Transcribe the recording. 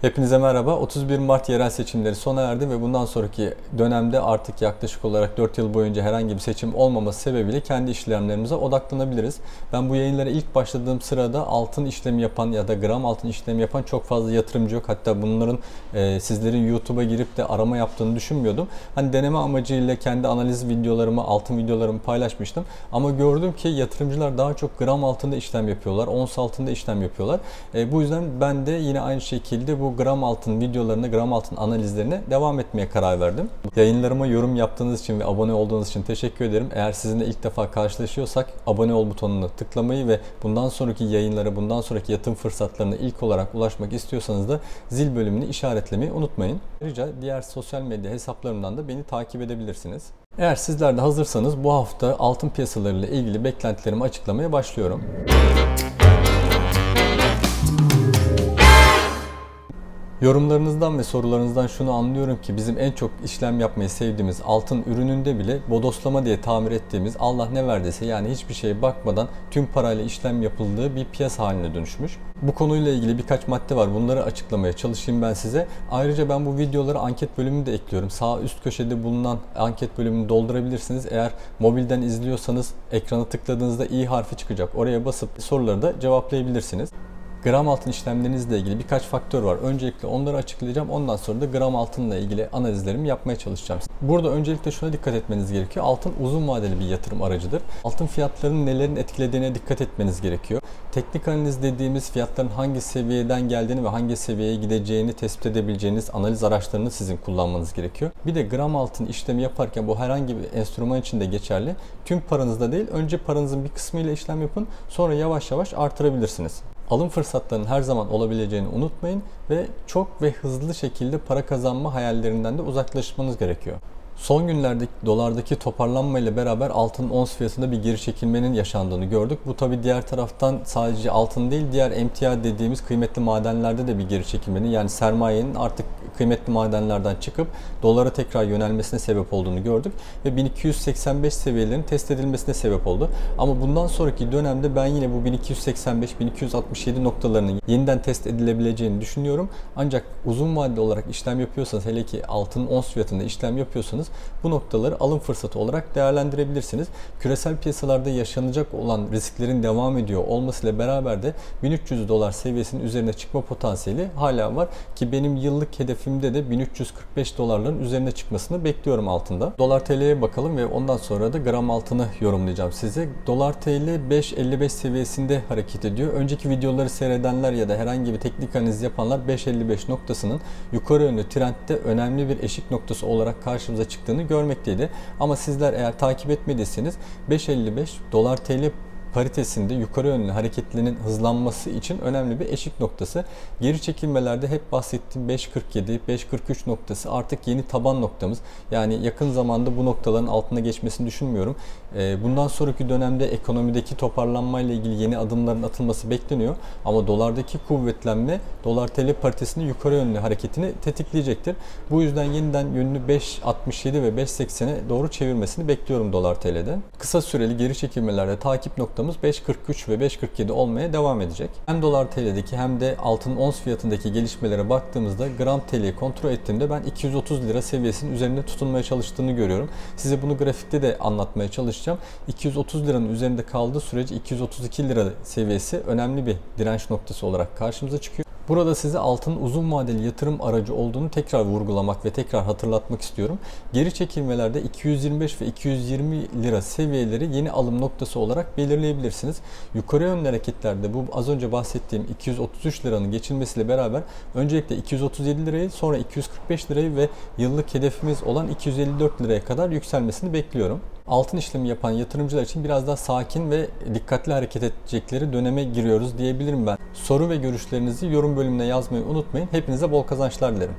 Hepinize merhaba. 31 Mart yerel seçimleri sona erdi ve bundan sonraki dönemde artık yaklaşık olarak 4 yıl boyunca herhangi bir seçim olmaması sebebiyle kendi işlemlerimize odaklanabiliriz. Ben bu yayınlara ilk başladığım sırada altın işlemi yapan ya da gram altın işlemi yapan çok fazla yatırımcı yok. Hatta bunların e, sizlerin YouTube'a girip de arama yaptığını düşünmüyordum. Hani deneme amacıyla kendi analiz videolarımı, altın videolarımı paylaşmıştım. Ama gördüm ki yatırımcılar daha çok gram altında işlem yapıyorlar, ons altında işlem yapıyorlar. E, bu yüzden ben de yine aynı şekilde bu gram altın videolarına, gram altın analizlerine devam etmeye karar verdim. Yayınlarıma yorum yaptığınız için ve abone olduğunuz için teşekkür ederim. Eğer sizinle ilk defa karşılaşıyorsak abone ol butonunu tıklamayı ve bundan sonraki yayınlara, bundan sonraki yatırım fırsatlarına ilk olarak ulaşmak istiyorsanız da zil bölümünü işaretlemeyi unutmayın. Ayrıca diğer sosyal medya hesaplarımdan da beni takip edebilirsiniz. Eğer sizler de hazırsanız bu hafta altın piyasalarıyla ilgili beklentilerimi açıklamaya başlıyorum. Yorumlarınızdan ve sorularınızdan şunu anlıyorum ki bizim en çok işlem yapmayı sevdiğimiz altın ürününde bile bodoslama diye tamir ettiğimiz Allah ne verdiyse yani hiçbir şeye bakmadan tüm parayla işlem yapıldığı bir piyasa haline dönüşmüş. Bu konuyla ilgili birkaç madde var. Bunları açıklamaya çalışayım ben size. Ayrıca ben bu videoları anket bölümünü de ekliyorum. Sağ üst köşede bulunan anket bölümünü doldurabilirsiniz. Eğer mobilden izliyorsanız ekrana tıkladığınızda i harfi çıkacak. Oraya basıp soruları da cevaplayabilirsiniz gram altın işlemlerinizle ilgili birkaç faktör var. Öncelikle onları açıklayacağım. Ondan sonra da gram altınla ilgili analizlerimi yapmaya çalışacağım. Burada öncelikle şuna dikkat etmeniz gerekiyor. Altın uzun vadeli bir yatırım aracıdır. Altın fiyatlarının nelerin etkilediğine dikkat etmeniz gerekiyor. Teknik analiz dediğimiz fiyatların hangi seviyeden geldiğini ve hangi seviyeye gideceğini tespit edebileceğiniz analiz araçlarını sizin kullanmanız gerekiyor. Bir de gram altın işlemi yaparken bu herhangi bir enstrüman için de geçerli. Tüm paranızda değil, önce paranızın bir kısmıyla işlem yapın, sonra yavaş yavaş artırabilirsiniz alım fırsatlarının her zaman olabileceğini unutmayın ve çok ve hızlı şekilde para kazanma hayallerinden de uzaklaşmanız gerekiyor. Son günlerde dolardaki toparlanma ile beraber altın ons fiyatında bir geri çekilmenin yaşandığını gördük. Bu tabi diğer taraftan sadece altın değil diğer emtia dediğimiz kıymetli madenlerde de bir geri çekilmenin yani sermayenin artık kıymetli madenlerden çıkıp dolara tekrar yönelmesine sebep olduğunu gördük ve 1285 seviyelerinin test edilmesine sebep oldu. Ama bundan sonraki dönemde ben yine bu 1285-1267 noktalarının yeniden test edilebileceğini düşünüyorum. Ancak uzun vadeli olarak işlem yapıyorsanız hele ki altın ons fiyatında işlem yapıyorsanız bu noktaları alım fırsatı olarak değerlendirebilirsiniz. Küresel piyasalarda yaşanacak olan risklerin devam ediyor olmasıyla beraber de 1300 dolar seviyesinin üzerine çıkma potansiyeli hala var ki benim yıllık hedefimde de 1345 dolarların üzerine çıkmasını bekliyorum altında. Dolar TL'ye bakalım ve ondan sonra da gram altını yorumlayacağım size. Dolar TL 5.55 seviyesinde hareket ediyor. Önceki videoları seyredenler ya da herhangi bir teknik analiz yapanlar 5.55 noktasının yukarı yönlü trendde önemli bir eşik noktası olarak karşımıza çıktığını görmekteydi. Ama sizler eğer takip etmediyseniz 5.55 dolar TL paritesinde yukarı yönlü hareketlerinin hızlanması için önemli bir eşik noktası. Geri çekilmelerde hep bahsettiğim 5.47, 5.43 noktası artık yeni taban noktamız. Yani yakın zamanda bu noktaların altına geçmesini düşünmüyorum. Ee, bundan sonraki dönemde ekonomideki toparlanmayla ilgili yeni adımların atılması bekleniyor. Ama dolardaki kuvvetlenme dolar TL paritesinde yukarı yönlü hareketini tetikleyecektir. Bu yüzden yeniden yönünü 5.67 ve 5.80'e doğru çevirmesini bekliyorum dolar TL'de. Kısa süreli geri çekilmelerde takip noktamız noktamız 5.43 ve 5.47 olmaya devam edecek. Hem dolar TL'deki hem de altın ons fiyatındaki gelişmelere baktığımızda gram TL'yi kontrol ettiğimde ben 230 lira seviyesinin üzerinde tutunmaya çalıştığını görüyorum. Size bunu grafikte de anlatmaya çalışacağım. 230 liranın üzerinde kaldığı sürece 232 lira seviyesi önemli bir direnç noktası olarak karşımıza çıkıyor. Burada size altın uzun vadeli yatırım aracı olduğunu tekrar vurgulamak ve tekrar hatırlatmak istiyorum. Geri çekilmelerde 225 ve 220 lira seviyeleri yeni alım noktası olarak belirleyebilirsiniz. Yukarı yönlü hareketlerde bu az önce bahsettiğim 233 liranın geçilmesiyle beraber öncelikle 237 lirayı sonra 245 lirayı ve yıllık hedefimiz olan 254 liraya kadar yükselmesini bekliyorum altın işlemi yapan yatırımcılar için biraz daha sakin ve dikkatli hareket edecekleri döneme giriyoruz diyebilirim ben. Soru ve görüşlerinizi yorum bölümüne yazmayı unutmayın. Hepinize bol kazançlar dilerim.